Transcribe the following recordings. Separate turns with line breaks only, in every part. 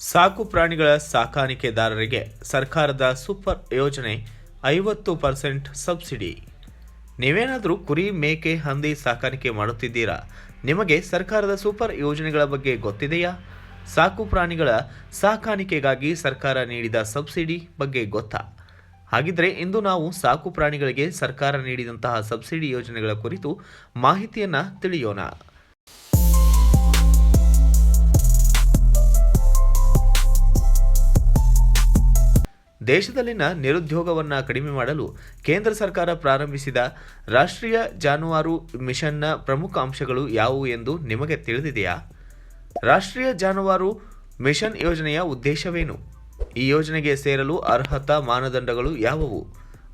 ಸಾಕು ಪ್ರಾಣಿಗಳ ಸಾಕಾಣಿಕೆದಾರರಿಗೆ ಸರ್ಕಾರದ ಸೂಪರ್ ಯೋಜನೆ ಐವತ್ತು ಪರ್ಸೆಂಟ್ ಸಬ್ಸಿಡಿ. ನೀವೇನಾದರೂ ಕುರಿ ಮೇಕೆ ಹಂದಿ ಸಾಕಾಣಿಕೆ ಮಾಡುತ್ತಿದ್ದೀರಾ? ನಿಮಗೆ ಸರ್ಕಾರದ ಸೂಪರ್ ಯೋಜನೆಗಳ ಬಗ್ಗೆ ಗೊತ್ತಿದೆಯಾ? ಸಾಕು ಪ್ರಾಣಿಗಳ ಸಾಕಾಣಿಕೆಗಾಗಿ ಸರ್ಕಾರ ನೀಡಿದ ಸಬ್ಸಿಡಿ ಬಗ್ಗೆ ಗೊತ್ತಾ? ಹಾಗಿದ್ರೆ ಇಂದು ನಾವು ಸಾಕು ಪ್ರಾಣಿಗಳಿಗೆ ಸರ್ಕಾರ ನೀಡಿದಂತಹ ಸಬ್ಸಿಡಿ ಯೋಜನೆಗಳ ಕುರಿತು ಮಾಹಿತಿಯನ್ನು ತಿಳಿಯೋಣ. ದೇಶದಲ್ಲಿನ ನಿರುದ್ಯೋಗವನ್ನು ಕಡಿಮೆ ಮಾಡಲು ಕೇಂದ್ರ ಸರ್ಕಾರ ಪ್ರಾರಂಭಿಸಿದ ರಾಷ್ಟ್ರೀಯ ಜಾನುವಾರು ಮಿಷನ್ನ ಪ್ರಮುಖ ಅಂಶಗಳು ಯಾವುವು ಎಂದು ನಿಮಗೆ ತಿಳಿದಿದೆಯಾ? ರಾಷ್ಟ್ರೀಯ ಜಾನುವಾರು ಮಿಷನ್ ಯೋಜನೆಯ ಉದ್ದೇಶವೇನು? ಈ ಯೋಜನೆಗೆ ಸೇರಲು ಅರ್ಹತಾ ಮಾನದಂಡಗಳು ಯಾವುವು?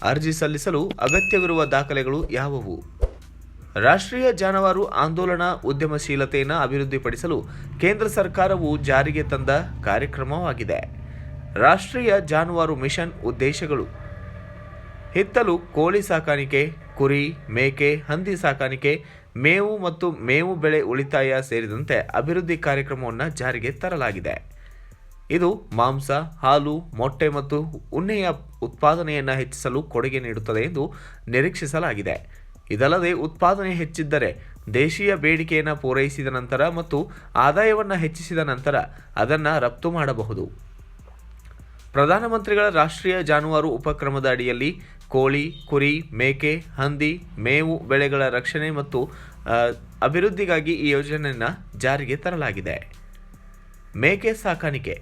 ಅರ್ಜಿ ಸಲ್ಲಿಸಲು ಅಗತ್ಯವಿರುವ ದಾಖಲೆಗಳು ಯಾವುವು? ರಾಷ್ಟ್ರೀಯ ಜಾನುವಾರು ಆಂದೋಲನ ಉದ್ಯಮಶೀಲತೆಯನ್ನು ಅಭಿವೃದ್ಧಿಪಡಿಸಲು ಕೇಂದ್ರ ಸರ್ಕಾರವು ಜಾರಿಗೆ ತಂದ ಕಾರ್ಯಕ್ರಮವಾಗಿದೆ. ರಾಷ್ಟ್ರೀಯ ಜಾನುವಾರು ಮಿಷನ್ ಉದ್ದೇಶಗಳು. ಹಿತ್ತಲು ಕೋಳಿ ಸಾಕಾಣಿಕೆ, ಕುರಿ, ಮೇಕೆ, ಹಂದಿ ಸಾಕಾಣಿಕೆ, ಮೇವು ಮತ್ತು ಮೇವು ಬೆಳೆ ಉಳಿತಾಯ ಸೇರಿದಂತೆ ಅಭಿವೃದ್ಧಿ ಕಾರ್ಯಕ್ರಮವನ್ನು ಜಾರಿಗೆ ತರಲಾಗಿದೆ. ಇದು ಮಾಂಸ, ಹಾಲು, ಮೊಟ್ಟೆ ಮತ್ತು ಉಣ್ಣೆಯ ಉತ್ಪಾದನೆಯನ್ನು ಹೆಚ್ಚಿಸಲು ಕೊಡುಗೆ ನೀಡುತ್ತದೆ ಎಂದು ನಿರೀಕ್ಷಿಸಲಾಗಿದೆ. ಇದಲ್ಲದೆ ಉತ್ಪಾದನೆ ಹೆಚ್ಚಿದ್ದರೆ ದೇಶೀಯ ಬೇಡಿಕೆಯನ್ನು ಪೂರೈಸಿದ ನಂತರ ಮತ್ತು ಆದಾಯವನ್ನು ಹೆಚ್ಚಿಸಿದ ನಂತರ ಅದನ್ನು ರಫ್ತು ಮಾಡಬಹುದು. ಪ್ರಧಾನಮಂತ್ರಿಗಳ ರಾಷ್ಟ್ರೀಯ ಜಾನುವಾರು ಉಪಕ್ರಮದ ಅಡಿಯಲ್ಲಿ ಕೋಳಿ, ಕುರಿ, ಮೇಕೆ, ಹಂದಿ, ಮೇವು ಬೆಳೆಗಳ ರಕ್ಷಣೆ ಮತ್ತು ಅಭಿವೃದ್ಧಿಗಾಗಿ ಈ ಯೋಜನೆಯನ್ನು ಜಾರಿಗೆ ತರಲಾಗಿದೆ. ಮೇಕೆ ಸಾಕಾಣಿಕೆ.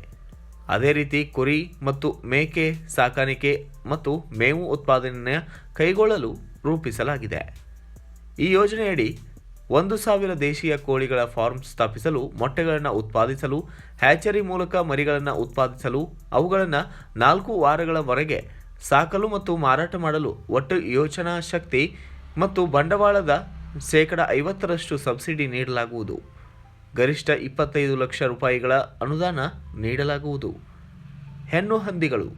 ಅದೇ ರೀತಿ ಕುರಿ ಮತ್ತು ಮೇಕೆ ಸಾಕಾಣಿಕೆ ಮತ್ತು ಮೇವು ಉತ್ಪಾದನೆಯ ಕೈಗೊಳ್ಳಲು ರೂಪಿಸಲಾಗಿದೆ. ಈ ಯೋಜನೆಯಡಿ ಒಂದು ಸಾವಿರ ದೇಶೀಯ ಕೋಳಿಗಳ ಫಾರ್ಮ್ ಸ್ಥಾಪಿಸಲು, ಮೊಟ್ಟೆಗಳನ್ನು ಉತ್ಪಾದಿಸಲು, ಹ್ಯಾಚರಿ ಮೂಲಕ ಮರಿಗಳನ್ನು ಉತ್ಪಾದಿಸಲು, ಅವುಗಳನ್ನು ನಾಲ್ಕು ವಾರಗಳವರೆಗೆ ಸಾಕಲು ಮತ್ತು ಮಾರಾಟ ಮಾಡಲು ಒಟ್ಟು ಯೋಚನಾ ಶಕ್ತಿ ಮತ್ತು ಬಂಡವಾಳದ ಶೇಕಡ ಐವತ್ತರಷ್ಟು ಸಬ್ಸಿಡಿ ನೀಡಲಾಗುವುದು. ಗರಿಷ್ಠ ಇಪ್ಪತ್ತೈದು ಲಕ್ಷ ರೂಪಾಯಿಗಳ ಅನುದಾನ ನೀಡಲಾಗುವುದು. ಹೆಣ್ಣು ಹಂದಿಗಳು.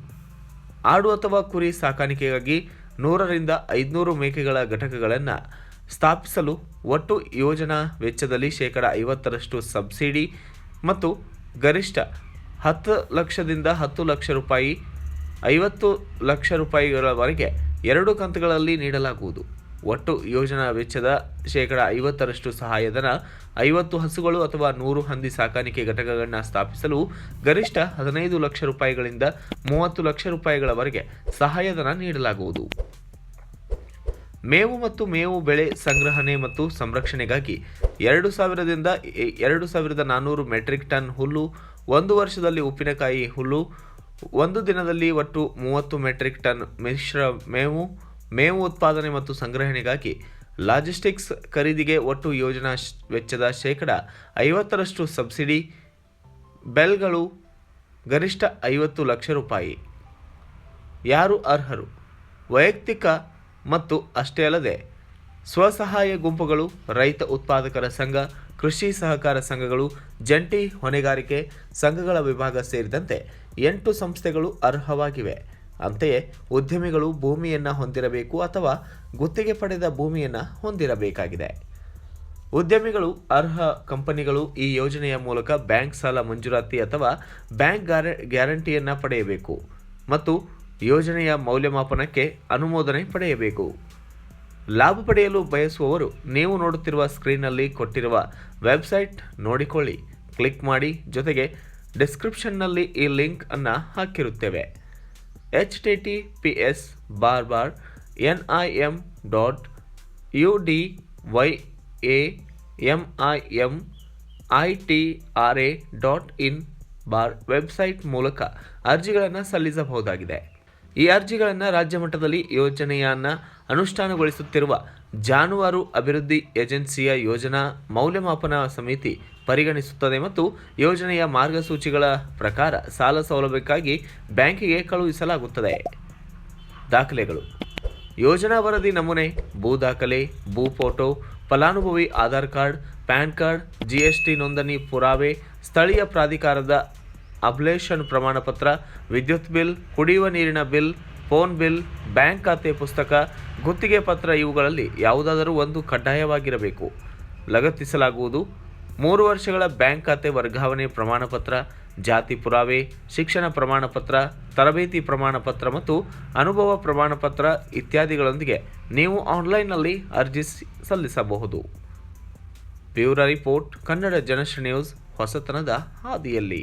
ಆಡು ಅಥವಾ ಕುರಿ ಸಾಕಾಣಿಕೆಗಾಗಿ ನೂರರಿಂದ ಐದುನೂರು ಮೇಕೆಗಳ ಘಟಕಗಳನ್ನು ಸ್ಥಾಪಿಸಲು ಒಟ್ಟು ಯೋಜನಾ ವೆಚ್ಚದಲ್ಲಿ ಶೇಕಡ ಐವತ್ತರಷ್ಟು ಸಬ್ಸಿಡಿ ಮತ್ತು ಗರಿಷ್ಠ ಹತ್ತು ಲಕ್ಷದಿಂದ ಹತ್ತು ಲಕ್ಷ ರೂಪಾಯಿ, ಐವತ್ತು ಲಕ್ಷ ರೂಪಾಯಿಗಳವರೆಗೆ ಎರಡು ಕಂತುಗಳಲ್ಲಿ ನೀಡಲಾಗುವುದು. ಒಟ್ಟು ಯೋಜನಾ ವೆಚ್ಚದ ಶೇಕಡ ಐವತ್ತರಷ್ಟು ಸಹಾಯಧನ ಐವತ್ತು ಹಸುಗಳು ಅಥವಾ ನೂರು ಹಂದಿ ಸಾಕಾಣಿಕೆ ಘಟಕಗಳನ್ನು ಸ್ಥಾಪಿಸಲು ಗರಿಷ್ಠ ಹದಿನೈದು ಲಕ್ಷ ರೂಪಾಯಿಗಳಿಂದ ಮೂವತ್ತು ಲಕ್ಷ ರೂಪಾಯಿಗಳವರೆಗೆ ಸಹಾಯಧನ ನೀಡಲಾಗುವುದು. ಮೇವು ಮತ್ತು ಮೇವು ಬೆಳೆ ಸಂಗ್ರಹಣೆ ಮತ್ತು ಸಂರಕ್ಷಣೆಗಾಗಿ ಎರಡು ಸಾವಿರದಿಂದ ಎರಡು ಸಾವಿರದ ನಾನ್ನೂರು ಮೆಟ್ರಿಕ್ ಟನ್ ಹುಲ್ಲು, ಒಂದು ವರ್ಷದಲ್ಲಿ ಉಪ್ಪಿನಕಾಯಿ ಹುಲ್ಲು, ಒಂದು ದಿನದಲ್ಲಿ ಒಟ್ಟು ಮೂವತ್ತು ಮೆಟ್ರಿಕ್ ಟನ್ ಮಿಶ್ರ ಮೇವು ಮೇವು ಉತ್ಪಾದನೆ ಮತ್ತು ಸಂಗ್ರಹಣೆಗಾಗಿ ಲಾಜಿಸ್ಟಿಕ್ಸ್ ಖರೀದಿಗೆ ಒಟ್ಟು ಯೋಜನಾ ವೆಚ್ಚದ ಶೇಕಡ ಐವತ್ತರಷ್ಟು ಸಬ್ಸಿಡಿ, ಬೆಲ್ಗಳು ಗರಿಷ್ಠ ಐವತ್ತು ಲಕ್ಷ ರೂಪಾಯಿ. ಯಾರು ಅರ್ಹರು? ವೈಯಕ್ತಿಕ ಮತ್ತು ಅಷ್ಟೇ ಅಲ್ಲದೆ ಸ್ವಸಹಾಯ ಗುಂಪುಗಳು, ರೈತ ಉತ್ಪಾದಕರ ಸಂಘ, ಕೃಷಿ ಸಹಕಾರ ಸಂಘಗಳು, ಜಂಟಿ ಹೊಣೆಗಾರಿಕೆ ಸಂಘಗಳ ವಿಭಾಗ ಸೇರಿದಂತೆ ಎಂಟು ಸಂಸ್ಥೆಗಳು ಅರ್ಹವಾಗಿವೆ. ಅಂತೆಯೇ ಉದ್ಯಮಿಗಳು ಭೂಮಿಯನ್ನು ಹೊಂದಿರಬೇಕು ಅಥವಾ ಗುತ್ತಿಗೆ ಪಡೆದ ಭೂಮಿಯನ್ನು ಹೊಂದಿರಬೇಕಾಗಿದೆ. ಉದ್ಯಮಿಗಳು, ಅರ್ಹ ಕಂಪನಿಗಳು ಈ ಯೋಜನೆಯ ಮೂಲಕ ಬ್ಯಾಂಕ್ ಸಾಲ ಮಂಜೂರಾತಿ ಅಥವಾ ಬ್ಯಾಂಕ್ ಗ್ಯಾರ, ಗ್ಯಾರಂಟಿಯನ್ನು ಪಡೆಯಬೇಕು. ಮತ್ತು ಯೋಜನೆಯ ಮೌಲ್ಯಮಾಪನಕ್ಕೆ ಅನುಮೋದನೆ ಪಡೆಯಬೇಕು. ಲಾಭ ಪಡೆಯಲು ಬಯಸುವವರು, ನೀವು ನೋಡುತ್ತಿರುವ ಸ್ಕ್ರೀನ್ನಲ್ಲಿ ಕೊಟ್ಟಿರುವ ವೆಬ್ಸೈಟ್ ನೋಡಿಕೊಳ್ಳಿ. ಕ್ಲಿಕ್ ಮಾಡಿ, ಜೊತೆಗೆ ಡಿಸ್ಕ್ರಿಪ್ಷನ್ನಲ್ಲಿ ಈ ಲಿಂಕ್ ಅನ್ನು ಹಾಕಿರುತ್ತೇವೆ. H T T P S bar bar N I M dot U D Y A M I M I T R A dot in bar website ಮೂಲಕ ಅರ್ಜಿಗಳನ್ನು ಸಲ್ಲಿಸಬಹುದಾಗಿದೆ. ಈ ಅರ್ಜಿಗಳನ್ನು ರಾಜ್ಯ ಮಟ್ಟದಲ್ಲಿ ಯೋಜನೆಯನ್ನು ಅನುಷ್ಠಾನಗೊಳಿಸುತ್ತಿರುವ ಜಾನುವಾರು ಅಭಿವೃದ್ಧಿ ಏಜೆನ್ಸಿಯ ಯೋಜನಾ ಮೌಲ್ಯಮಾಪನ ಸಮಿತಿ ಪರಿಗಣಿಸುತ್ತದೆ ಮತ್ತು ಯೋಜನೆಯ ಮಾರ್ಗಸೂಚಿಗಳ ಪ್ರಕಾರ ಸಾಲ ಸೌಲಭ್ಯಕ್ಕಾಗಿ ಬ್ಯಾಂಕಿಗೆ ಕಳುಹಿಸಲಾಗುತ್ತದೆ. ದಾಖಲೆಗಳು. ಯೋಜನಾ ವರದಿ ನಮೂನೆ, ಭೂ ದಾಖಲೆ, ಭೂ ಫೋಟೋ, ಫಲಾನುಭವಿ Aadhaar card, PAN card GST ನೋಂದಣಿ ಪುರಾವೆ, ಸ್ಥಳೀಯ ಪ್ರಾಧಿಕಾರದ ಅಬ್ಲೇಷನ್ ಪ್ರಮಾಣಪತ್ರ ವಿದ್ಯುತ್ ಬಿಲ್, ಕುಡಿಯುವ ನೀರಿನ ಬಿಲ್, ಫೋನ್ ಬಿಲ್, ಬ್ಯಾಂಕ್ ಖಾತೆ ಪುಸ್ತಕ, ಗುತ್ತಿಗೆ ಪತ್ರ ಇವುಗಳಲ್ಲಿ ಯಾವುದಾದರೂ ಒಂದು ಕಡ್ಡಾಯವಾಗಿರಬೇಕು. ಲಗತ್ತಿಸಲಾಗುವುದು. ಮೂರು ವರ್ಷಗಳ ಬ್ಯಾಂಕ್ ಖಾತೆ ವರ್ಗಾವಣೆ ಪ್ರಮಾಣಪತ್ರ ಜಾತಿ ಪುರಾವೆ, ಶಿಕ್ಷಣ ಪ್ರಮಾಣ ಪತ್ರ, ತರಬೇತಿ ಪ್ರಮಾಣ ಪತ್ರ ಮತ್ತು ಅನುಭವ ಪ್ರಮಾಣ ಪತ್ರ ಇತ್ಯಾದಿಗಳೊಂದಿಗೆ ನೀವು ಆನ್ಲೈನ್ನಲ್ಲಿ ಅರ್ಜಿ ಸಲ್ಲಿಸಬಹುದು. Bureau report, Kannada Janashree news, ಹೊಸತನದ ಹಾದಿಯಲ್ಲಿ.